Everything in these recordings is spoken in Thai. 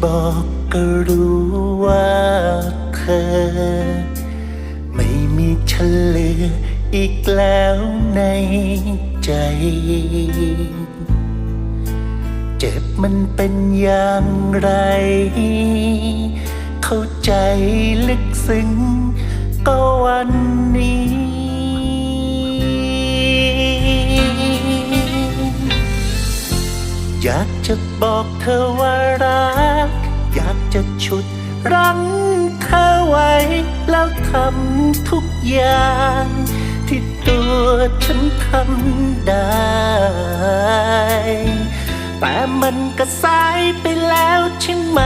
่บอกก็รู้ว่าเธอ ไม่มีฉันเหลืออีกแล้วในใจ เจ็บมันเป็นอย่างไร เข้าใจลึกซึ้งก็วันนี้อยากจะบอกเธอว่ารัก จะฉุดรั้งเธอไว้ แล้วทำทุกอย่าง ที่ตัวฉันทำได้ แต่มันก็สายไปแล้วใช่ไหม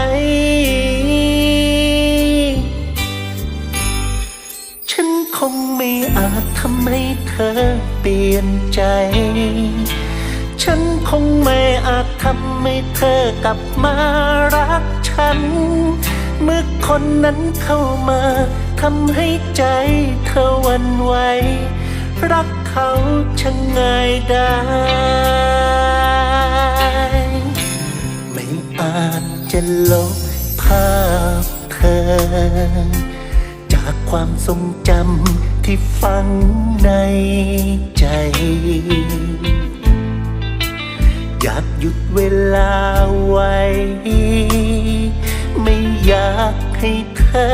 ฉันคงไม่อาจทำให้เธอเปลี่ยนใจฉันคงไม่อาจทำให้เธอกลับมารัก ฉัน เมื่อคนนั้นเข้ามาทำให้ใจเธอวันไหวรักเขาช่างง่ายได้ ไม่อาจจะลบภาพเธอ จากความทรงจำที่ฝังในใจ อยากหยุดเวลาไว้ ไม่อยากให้เธอ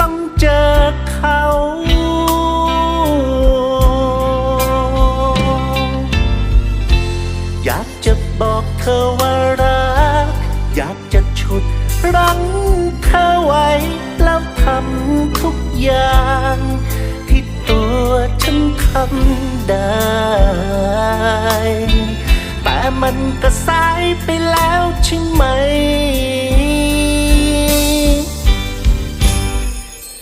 ต้องเจอเขาอยากจะบอกเธอว่ารัก อยากจะฉุดรั้งเธอไว้ แล้วทำทุกอย่าง ที่ตัวฉันทำได้ มันก็สายไปแล้วใช่ไหม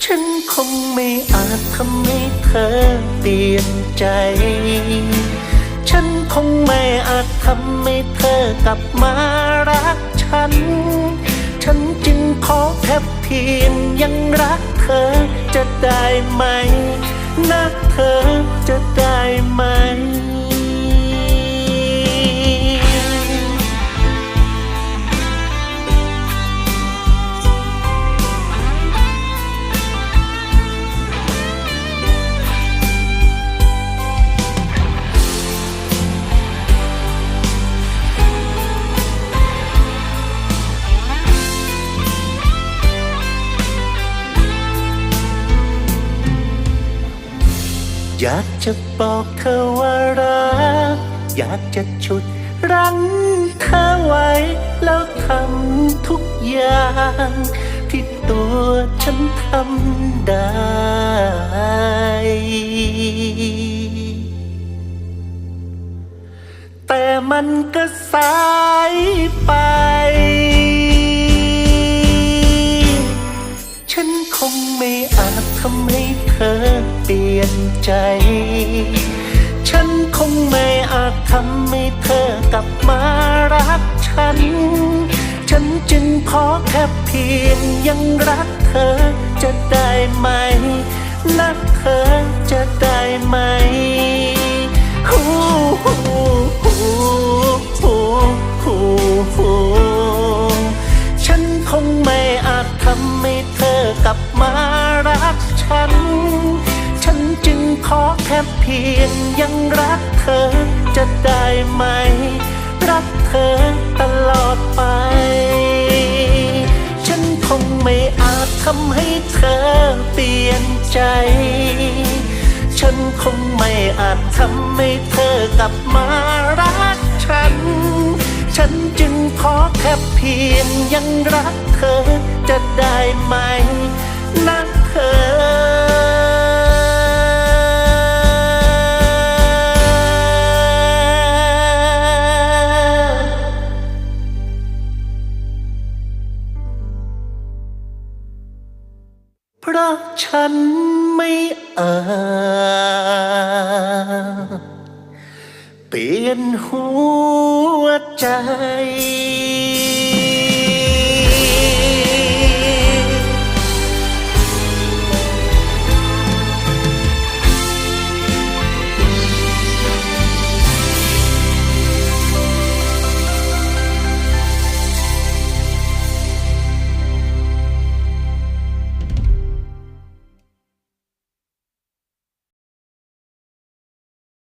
ฉันคงไม่อาจทำให้เธอเปลี่ยนใจ ฉันคงไม่อาจทำให้เธอกลับมารักฉัน ฉันจึงขอแค่เพียงยังรักเธอจะได้ไหม นักเธอจะได้ไหม อยากจะบอกเธอว่ารัก อยากจะฉุดรั้งเธอไว้ แล้วทำทุกอย่าง ที่ตัวฉันทำได้ แต่มันก็สายไป ไม่อาจทำให้เธอเปลี่ยนใจ ฉันคงไม่อาจทำให้เธอกลับมารักฉัน ฉันจึงขอแค่เพียงยังรักเธอจะได้ไหมรักเธอจะได้ไหม กลับมารักฉัน ฉันจึงขอแค่เพียงยังรักเธอจะได้ไหม รักเธอตลอดไป ฉันคงไม่อาจทำให้เธอเปลี่ยนใจ ฉันคงไม่อาจทำให้เธอกลับมารักฉัน ฉันจึงขอแค่เพียงยังรักเธอจะได้ไหมนักเธอ เพราะฉันไม่อาจ เปลี่ยนหัวใจ